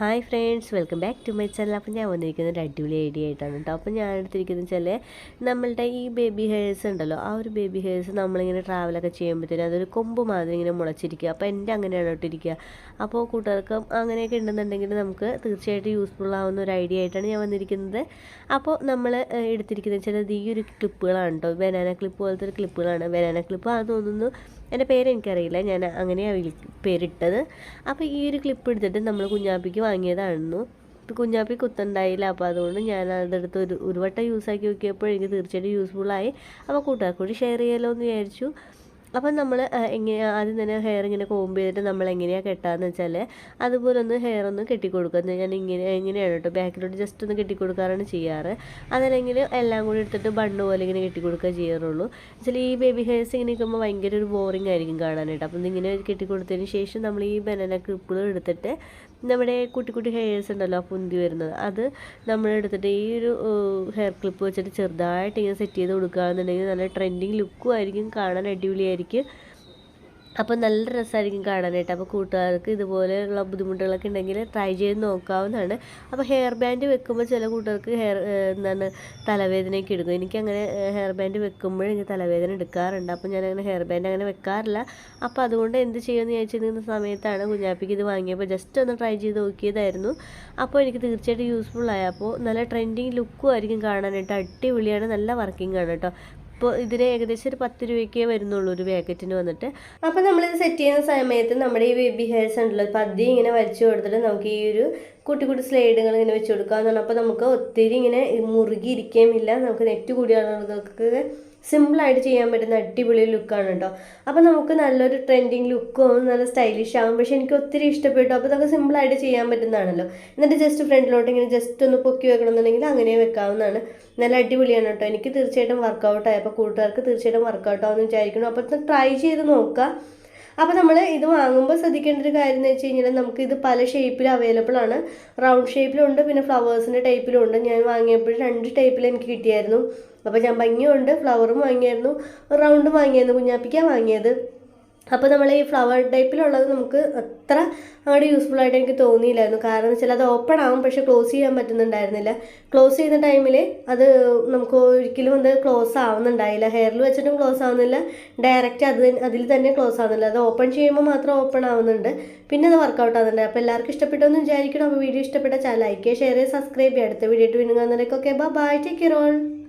Hi friends welcome back to my channel. അപ്പോൾ ഞാൻ വന്നിരിക്കുന്നത് ഒരു അടിപൊളി ഐഡിയ ആയിട്ടാണ് കേട്ടോ അപ്പോൾ ഞാൻ എടുത്തിരിക്കുന്നത് വെച്ചാൽ നമ്മളുടെ ഈ ബേബി ഹെയർസ് ഉണ്ടല്ലോ ആ ഒരു ബേബി ഹെയർസ് നമ്മളിങ്ങനെ ട്രാവലൊക്കെ ചെയ്യുമ്പോഴത്തേനും അതൊരു കൊമ്പ് മാതിരി ഇങ്ങനെ മുളച്ചിരിക്കുക. അപ്പോൾ എന്റെ അങ്ങനെയാണ് ഇട്ടിരിക്കുക അപ്പോൾ കൂട്ടുകാർക്ക് അങ്ങനെയൊക്കെ ഉണ്ടെന്നുണ്ടെങ്കിൽ നമുക്ക് തീർച്ചയായിട്ടും യൂസ്ഫുൾ ആവുന്ന ഒരു ഐഡിയ ആയിട്ടാണ് ഞാൻ വന്നിരിക്കുന്നത്. അപ്പോൾ നമ്മൾ എടുത്തിരിക്കുന്നത് വെച്ചാൽ ഈ ഒരു ക്ലിപ്പുകളാണ് കേട്ടോ ബനാന ക്ലിപ്പ് പോലത്തെ ഒരു ക്ലിപ്പുകളാണ് ബനാന ക്ലിപ്പ് അത് തോന്നുന്നു എന്റെ പേരെനിക്കറിയില്ല ഞാൻ അങ്ങനെയാണ് പേരിട്ടത്. അപ്പോൾ ഈ ഒരു ക്ലിപ്പ് എടുത്തിട്ട് നമ്മൾ കുഞ്ഞാപ്പിക്ക് വാങ്ങിയതായിരുന്നു. ഇപ്പം കുഞ്ഞാപ്പി കുത്തുണ്ടായില്ല. അപ്പോൾ അതുകൊണ്ട് ഞാൻ അതെടുത്ത് ഒരു ഒരു വട്ടം യൂസാക്കി നോക്കിയപ്പോൾ എനിക്ക് തീർച്ചയായിട്ടും യൂസ്ഫുള്ളായി അപ്പോൾ കൂട്ടുകാർക്കൂടി ഷെയർ ചെയ്യാമല്ലോ എന്ന് വിചാരിച്ചു. അപ്പം നമ്മൾ എങ്ങനെ ആദ്യം തന്നെ ഹെയർ ഇങ്ങനെ കോമ്പ് ചെയ്തിട്ട് നമ്മൾ എങ്ങനെയാണ് കെട്ടാന്ന് വെച്ചാൽ അതുപോലെ ഒന്ന് ഹെയർ ഒന്ന് കെട്ടിക്കൊടുക്കുക. ഞാൻ ഇങ്ങനെ എങ്ങനെയാണ് കേട്ടോ ബാക്കിലോട്ട് ജസ്റ്റ് ഒന്ന് കെട്ടിക്കൊടുക്കാറാണ് ചെയ്യാറ്. അതല്ലെങ്കിൽ എല്ലാം കൂടി എടുത്തിട്ട് ബണ്ണ് പോലെ ഇങ്ങനെ കെട്ടിക്കൊടുക്കുക ചെയ്യാറുള്ളൂ. വെച്ചാൽ ഈ ബേബി ഹെയർസ് ഇങ്ങനെ നിൽക്കുമ്പോൾ ഭയങ്കര ഒരു ബോറിംഗ് ആയിരിക്കും കാണാനായിട്ട്. അപ്പം ഇങ്ങനെ കെട്ടിക്കൊടുത്തതിന് ശേഷം നമ്മൾ ഈ ബനന ക്ലിപ്പുകൾ എടുത്തിട്ട് നമ്മുടെ കുട്ടി കുട്ടി ഹെയർസ് ഉണ്ടല്ലോ പുന്തി വരുന്നത്. അത് നമ്മൾ എടുത്തിട്ട് ഈ ഒരു ഹെയർ ക്ലിപ്പ് വെച്ചിട്ട് ചെറുതായിട്ട് ഇങ്ങനെ സെറ്റ് ചെയ്ത് കൊടുക്കുകയാണെന്നുണ്ടെങ്കിൽ നല്ല ട്രെൻഡിങ് ലുക്കും ആയിരിക്കും കാണാൻ അടിപൊളിയായിരിക്കും. അപ്പോൾ നല്ല രസമായിരിക്കും കാണാനായിട്ട്. അപ്പോൾ കൂട്ടുകാർക്ക് ഇതുപോലെയുള്ള ബുദ്ധിമുട്ടുകളൊക്കെ ഉണ്ടെങ്കിൽ ട്രൈ ചെയ്ത് നോക്കാവുന്നതാണ്. അപ്പോൾ ഹെയർ ബാൻഡ് വെക്കുമ്പോൾ ചില കൂട്ടുകാർക്ക് ഹെയർ എന്താണ് തലവേദനയൊക്കെ എടുക്കും. എനിക്കങ്ങനെ ഹെയർ ബാൻഡ് വെക്കുമ്പോൾ എനിക്ക് തലവേദന എടുക്കാറുണ്ട്. അപ്പോൾ ഞാനങ്ങനെ ഹെയർ ബാൻഡ് അങ്ങനെ വെക്കാറില്ല. അപ്പോൾ അതുകൊണ്ട് എന്ത് ചെയ്യുമെന്ന് ചോദിച്ചിരുന്ന സമയത്താണ് കുഞ്ഞാപ്പിക്ക് ഇത് വാങ്ങിയപ്പോൾ ജസ്റ്റ് ഒന്ന് ട്രൈ ചെയ്ത് നോക്കിയതായിരുന്നു. അപ്പോൾ എനിക്ക് തീർച്ചയായിട്ടും യൂസ്ഫുൾ ആയി. അപ്പോൾ നല്ല ട്രെൻഡിങ് ലുക്കും ആയിരിക്കും കാണാനായിട്ട്. അടിപൊളിയാണ്. നല്ല വർക്കിംഗ് ആണ് കേട്ടോ. ഇപ്പോൾ ഇതിന് ഏകദേശം ഒരു പത്ത് രൂപയ്ക്കേ വരുന്നുള്ളൂ ഒരു പാക്കറ്റിന് വന്നിട്ട്. അപ്പോൾ നമ്മളിത് സെറ്റ് ചെയ്യുന്ന സമയത്ത് നമ്മുടെ ഈ ബേബി ഹെയർസ് ഉണ്ടല്ലോ പതി ഇങ്ങനെ വരച്ചു കൊടുത്തിട്ട് നമുക്ക് ഈ ഒരു കുട്ടി കുട്ടി സ്ലൈഡുകൾ ഇങ്ങനെ വെച്ച് കൊടുക്കാമെന്നാണ് അപ്പോൾ നമുക്ക് ഒത്തിരി ഇങ്ങനെ മുറുകി ഇരിക്കുകയുമില്ല നമുക്ക് നെറ്റ് കൂടിയാണുള്ളതൊക്കെ സിമ്പിളായിട്ട് ചെയ്യാൻ പറ്റുന്ന അടിപൊളി ലുക്കാണ് കേട്ടോ അപ്പോൾ നമുക്ക് നല്ലൊരു ട്രെൻഡിങ് ലുക്കും നല്ല സ്റ്റൈലിഷ് ആകും പക്ഷേ എനിക്ക് ഒത്തിരി ഇഷ്ടപ്പെട്ടു. അപ്പോൾ നമുക്ക് സിമ്പിളായിട്ട് ചെയ്യാൻ പറ്റുന്നതാണല്ലോ. എന്നിട്ട് ജസ്റ്റ് ഫ്രണ്ടിലോട്ട് ഇങ്ങനെ ജസ്റ്റ് ഒന്ന് പൊക്കി വെക്കണമെന്നുണ്ടെങ്കിൽ അങ്ങനെ വെക്കാവുന്നതാണ്. നല്ല അടിപൊളിയാണ് കേട്ടോ എനിക്ക് തീർച്ചയായിട്ടും വർക്കൗട്ട് ആയി അപ്പോൾ കൂട്ടുകാർക്ക് തീർച്ചയായിട്ടും വർക്കൗട്ട് ആവുമെന്ന് വിചാരിക്കുന്നു. അപ്പോൾ ട്രൈ ചെയ്ത് നോക്കുക അപ്പോൾ നമ്മൾ ഇത് വാങ്ങുമ്പോൾ ശ്രദ്ധിക്കേണ്ട ഒരു കാര്യം എന്ന് വെച്ച് കഴിഞ്ഞാൽ നമുക്ക് ഇത് പല ഷേപ്പിൽ അവൈലബിൾ ആണ്. റൗണ്ട് ഷേപ്പിലുണ്ട് പിന്നെ ഫ്ലവേഴ്സിന്റെ ടൈപ്പിലുണ്ട് ഞാൻ വാങ്ങിയപ്പോൾ രണ്ട് ടൈപ്പിൽ എനിക്ക് കിട്ടിയായിരുന്നു. അപ്പോൾ ഞാൻ ഭംഗിയുണ്ട് ഫ്ലവറും വാങ്ങിയായിരുന്നു റൗണ്ടും വാങ്ങിയായിരുന്നു കുഞ്ഞാപ്പിക്കാൻ വാങ്ങിയത്. അപ്പോൾ നമ്മൾ ഈ ഫ്ലവർ ടൈപ്പിലുള്ളത് നമുക്ക് അത്ര അങ്ങോട്ട് യൂസ്ഫുൾ ആയിട്ട് എനിക്ക് തോന്നിയില്ലായിരുന്നു. കാരണം എന്ന് വെച്ചാൽ അത് ഓപ്പൺ ആവും പക്ഷേ ക്ലോസ് ചെയ്യാൻ പറ്റുന്നുണ്ടായിരുന്നില്ല. ക്ലോസ് ചെയ്യുന്ന ടൈമിൽ അത് നമുക്ക് ഒരിക്കലും അത് ക്ലോസ് ആവുന്നുണ്ടായില്ല. ഹെയറിൽ വെച്ചിട്ടും ക്ലോസ് ആവുന്നില്ല. ഡയറക്റ്റ് അത് അതിൽ തന്നെ ക്ലോസ് ആവുന്നില്ല. അത് ഓപ്പൺ ചെയ്യുമ്പോൾ മാത്രം ഓപ്പൺ ആവുന്നുണ്ട്. പിന്നെ അത് വർക്കൗട്ട് ആവുന്നുണ്ട്. അപ്പോൾ എല്ലാവർക്കും ഇഷ്ടപ്പെട്ടെന്ന് വിചാരിക്കണം അപ്പോൾ വീഡിയോ ഇഷ്ടപ്പെട്ട ചാനൽ ലൈക്ക് ചെയ്യുക ഷെയർ ചെയ്യുക സബ്സ്ക്രൈബ് ചെയ്യുക അടുത്ത വീഡിയോ ഇട്ട് വീണ്ടും കാണുന്നവരൊക്കെ ബൈ ടേക്ക് കെയർ ഓൾ